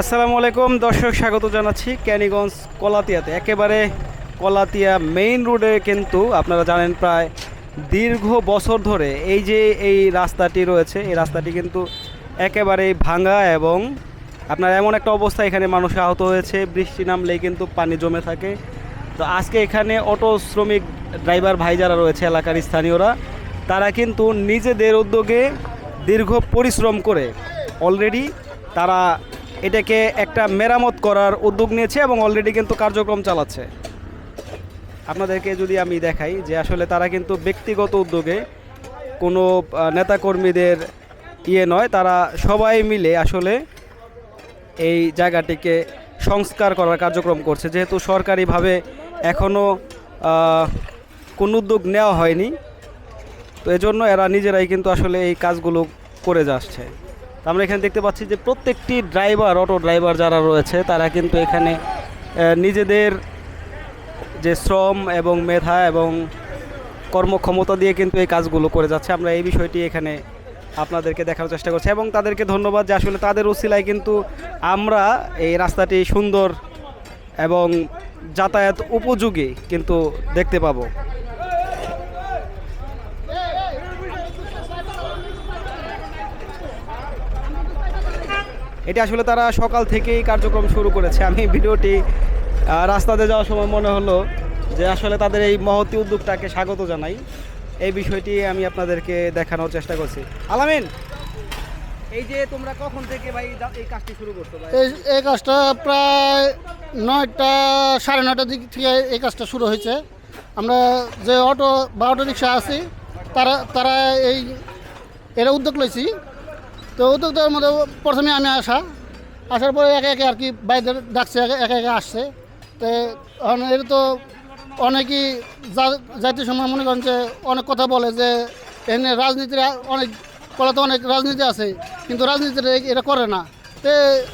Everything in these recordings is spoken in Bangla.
আসসালামু আলাইকুম, দর্শক স্বাগত জানাচ্ছি ক্যানিগঞ্জ কলাতিয়াতে। একেবারে কলাতিয়া মেইন রোডে কিন্তু আপনারা জানেন প্রায় দীর্ঘ বছর ধরে এই যে এই রাস্তাটি রয়েছে, এই রাস্তাটি কিন্তু একেবারেই ভাঙা এবং আপনার এমন একটা অবস্থা এখানে মানুষ আহত হয়েছে, বৃষ্টি নামলেই কিন্তু পানি জমে থাকে। তো আজকে এখানে অটো শ্রমিক ড্রাইভার ভাই যারা রয়েছে এলাকার স্থানীয়রা, তারা কিন্তু নিজেদের উদ্যোগে দীর্ঘ পরিশ্রম করে অলরেডি তারা এটাকে একটা মেরামত করার উদ্যোগ নিয়েছে এবং অলরেডি কিন্তু কার্যক্রম চালাচ্ছে। আপনাদেরকে যদি আমি দেখাই যে আসলে তারা কিন্তু ব্যক্তিগত উদ্যোগে কোনো নেতাকর্মীদের ইয়ে নয়, তারা সবাই মিলে আসলে এই জায়গাটিকে সংস্কার করার কার্যক্রম করছে। যেহেতু সরকারিভাবে এখনও কোনো উদ্যোগ নেওয়া হয়নি, তো এজন্য এরা নিজেরাই কিন্তু আসলে এই কাজগুলো করে যাচ্ছে। তো আমরা এখানে দেখতে পাচ্ছি যে প্রত্যেকটি ড্রাইভার, অটো ড্রাইভার যারা রয়েছে, তারা কিন্তু এখানে নিজেদের যে শ্রম এবং মেধা এবং কর্মক্ষমতা দিয়ে কিন্তু এই কাজগুলো করে যাচ্ছে। আমরা এই বিষয়টি এখানে আপনাদেরকে দেখার চেষ্টা করছি এবং তাদেরকে ধন্যবাদ যে আসলে তাদের উসিলায় কিন্তু আমরা এই রাস্তাটি সুন্দর এবং যাতায়াত উপযোগী কিন্তু দেখতে পাবো। এটা আসলে তারা সকাল থেকেই কার্যক্রম শুরু করেছে। আমি ভিডিওটি রাস্তাতে যাওয়ার সময় মনে হলো যে আসলে তাদের এই মহতি উদ্যোগটাকে স্বাগত জানাই। এই বিষয়টি আমি আপনাদেরকে দেখানোর চেষ্টা করছি। আলামিন, এই যে তোমরা কখন থেকে ভাই এই কাজটি শুরু করছ এই এই কাজটা প্রায় নয়টা, সাড়ে নয়টার দিক থেকে এই কাজটা শুরু হয়েছে। আমরা যে অটো, বা অটো রিক্সা আছি, তারা তারা এই, এরা উদ্যোগ লইছি। তো উদ্যোগটার মধ্যে প্রথমে আমি আসা। আসার পরে একে একে আর কি বাইরে ডাকছে, একে একে আসছে। তো এর তো অনেকই যা- যাইতে সময় মনে করেন যে অনেক কথা বলে যে এখানে রাজনীতির অনেক কলা তো অনেক রাজনীতি আছে, কিন্তু রাজনীতির এটা করে না। তো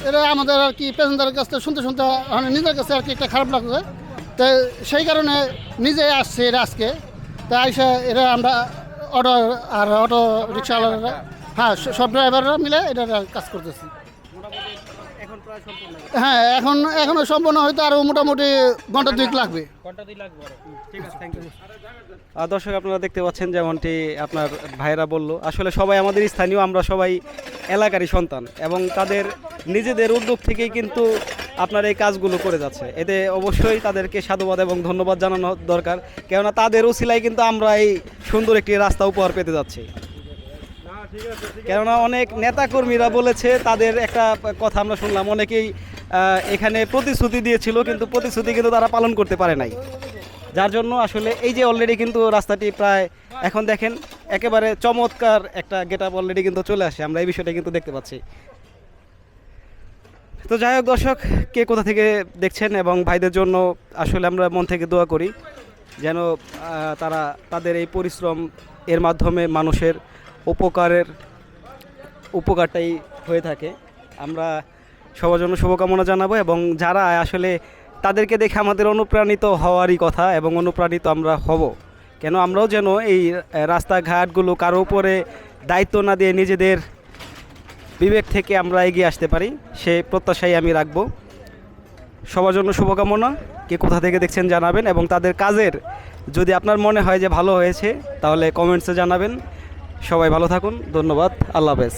এটা আমাদের আর কি প্যাসেঞ্জারের কাছ থেকে শুনতে শুনতে নিজের কাছে আর কি একটা খারাপ লাগছে। তো সেই কারণে নিজে আসছে এটা আজকে। তো আইসা এটা আমরা অটো আর অটো রিক্সাওয়ালারা হ্যাঁ সব ড্রাইভাররা মিলে এটা কাজ করতেছি। হ্যাঁ এখন, এখনও সম্পূর্ণ হয়তো আরও মোটামুটি ঘণ্টা দুই লাগবে। দর্শক, আপনারা দেখতে পাচ্ছেন যেমনটি আপনার ভাইরা বলল। আসলে সবাই আমাদের স্থানীয়, আমরা সবাই এলাকারই সন্তান এবং তাদের নিজেদের উদ্যোগ থেকেই কিন্তু আপনার এই কাজগুলো করে যাচ্ছে। এতে অবশ্যই তাদেরকে সাধুবাদ এবং ধন্যবাদ জানানো দরকার। কেননা তাদের উসিলায় কিন্তু আমরা এই সুন্দর একটি রাস্তা উপহার পেতে যাচ্ছি। কেননা অনেক নেতাকর্মীরা বলেছে, তাদের একটা কথা আমরা শুনলাম, অনেকেই এখানে প্রতিশ্রুতি দিয়েছিল, কিন্তু প্রতিশ্রুতি কিন্তু তারা পালন করতে পারে নাই। যার জন্য আসলে এই যে অলরেডি কিন্তু রাস্তাটি প্রায়, এখন দেখেন, একেবারে চমৎকার একটা গেট আপ অলরেডি কিন্তু চলে আসে, আমরা এই বিষয়টা কিন্তু দেখতে পাচ্ছি। তো যাই হোক দর্শক, কে কোথা থেকে দেখছেন এবং ভাইদের জন্য আসলে আমরা মন থেকে দোয়া করি, যেন তারা তাদের এই পরিশ্রম এর মাধ্যমে মানুষের উপকারের উপকারটাই হয়ে থাকে। আমরা সবার জন্য শুভকামনা জানাব এবং যারা আসলে তাদেরকে দেখে আমাদের অনুপ্রাণিত হওয়ারই কথা এবং অনুপ্রাণিত আমরা হব। কেন আমরাও যেন এই রাস্তাঘাটগুলো কারও উপরে দায়িত্ব না দিয়ে নিজেদের বিবেক থেকে আমরা এগিয়ে আসতে পারি, সে প্রত্যাশাই আমি রাখব। সবার জন্য শুভকামনা। কে কোথা থেকে দেখছেন জানাবেন এবং তাদের কাজের যদি আপনার মনে হয় যে ভালো হয়েছে, তাহলে কমেন্টসে জানাবেন। সবাই ভালো থাকুন ধন্যবাদ আল্লাহ হাফেজ।